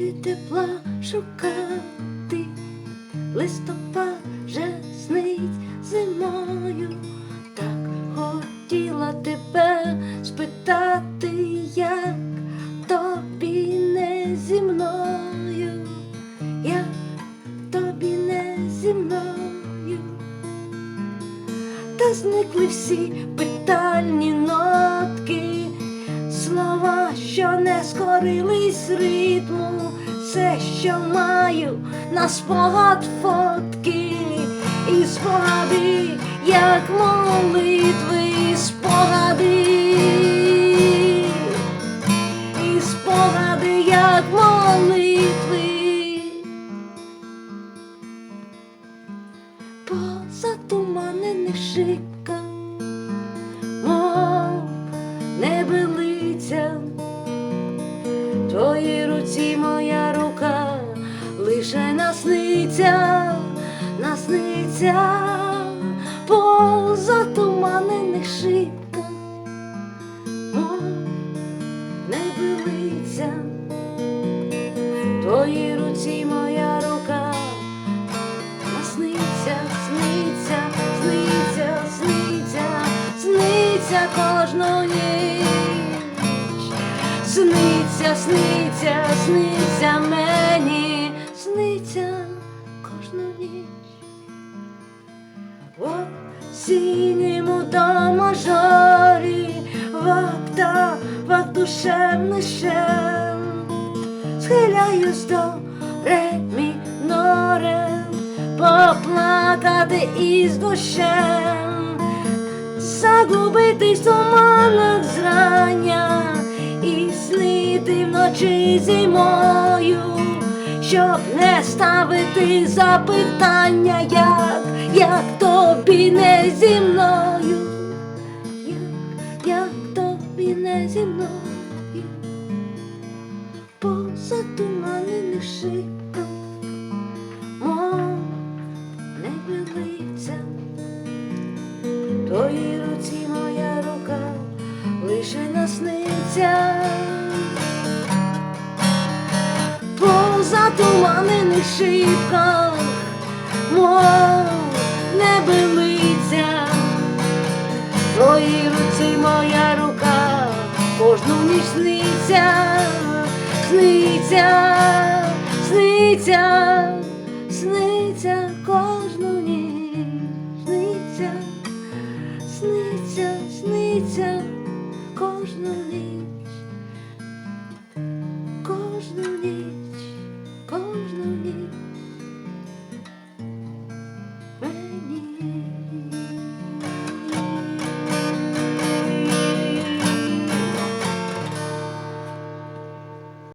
Іди тепла шукати, листопад вже снить зимою. Так хотіла тебе спитати, як тобі не зі мною, як тобі не зі мною. Та зникли всі питальні нотки, скорились ритму, все, що маю на спогад фотки, і спогади, як молитви, спогади, і спогади, як молитви. по затуманених твоїй руці моя рука лише насниться, насниться по затуманених шибках, мов небелиця, в твоїй руці моя рука. Сниться, сниться, сниться, сниться, сниться кожну сниться, сниться мені, сниться кожну ніч. В осінньому до мажорі, в октавах душевний шем схиляюсь до ре мінорем, поплакати із душем, загубитись в туманах зрання і снити вночі зимою, щоб не ставити запитання, як, як тобі не зі мною, як, як тобі не зі мною? По затуманених шибках, мов не білиться, затуманених шибках, мов не билиться, в руці моя рука кожну ніч сниться, сниться, сниться, сниться кожну ніч, сниться, сниться, сниться кожну ніч.